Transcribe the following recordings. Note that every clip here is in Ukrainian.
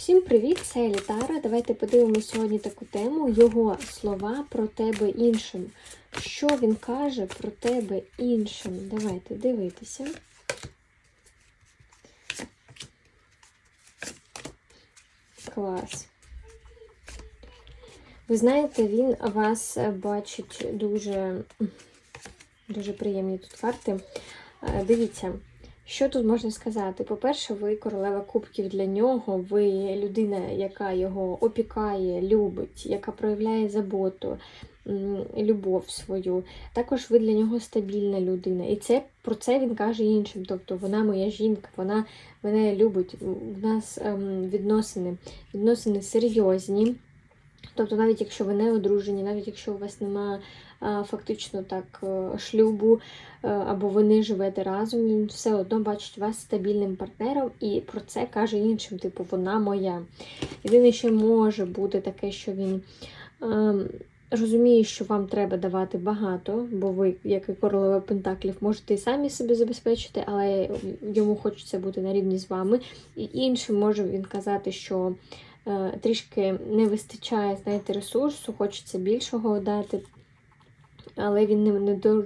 Всім привіт! Це Елітара. Давайте подивимося сьогодні таку тему. Його слова про тебе іншим. Що він каже про тебе іншим? Давайте дивитися. Клас. Ви знаєте, він вас бачить дуже, дуже приємні тут карти. Е, Дивіться. Що тут можна сказати? По-перше, ви королева кубків для нього, ви людина, яка його опікає, любить, яка проявляє заботу, любов свою. Також ви для нього стабільна людина. І це про це він каже іншим. Тобто вона моя жінка, вона мене любить. У нас ем, відносини, відносини серйозні. Тобто, навіть якщо ви не одружені, навіть якщо у вас немає фактично так е, шлюбу, е, або ви не живете разом, він все одно бачить вас стабільним партнером і про це каже іншим, типу, вона моя. Єдине, що може бути таке, що він ем, розуміє, що вам треба давати багато, бо ви, як і королева Пентаклів, можете і самі себе забезпечити, але йому хочеться бути на рівні з вами. І іншим може він казати, що. Е, Трішки не вистачає, знаєте, ресурсу, хочеться більшого дати, але він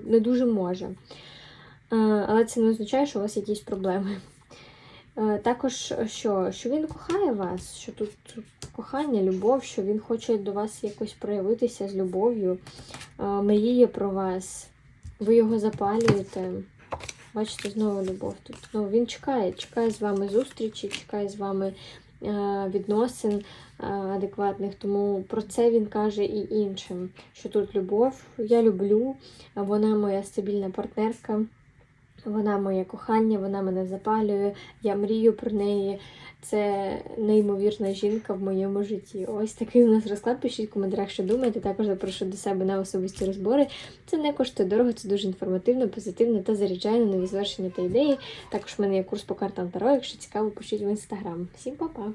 не, дуже може. Е, Але це не означає, що у вас якісь проблеми. Е, Також, що, що він кохає вас, що тут кохання, любов, що він хоче до вас якось проявитися з любов'ю, мріє про вас, ви його запалюєте. Бачите, знову любов тут. Ну, він чекає, чекає з вами зустрічі, чекає з вами відносин е, адекватних. Тому про це він каже і іншим, що тут любов, я люблю, вона моя стабільна партнерка. Вона моє кохання, вона мене запалює, я мрію про неї. Це неймовірна жінка в моєму житті. Ось такий у нас розклад. Пишіть в коментарях, що думаєте. Також запрошую до себе на особисті розбори. Це не коштує дорого, це дуже інформативно, позитивно та заряджає на нові звершення та ідеї. Також в мене є курс по картам Таро. Якщо цікаво, пишіть в інстаграм. Всім па-па!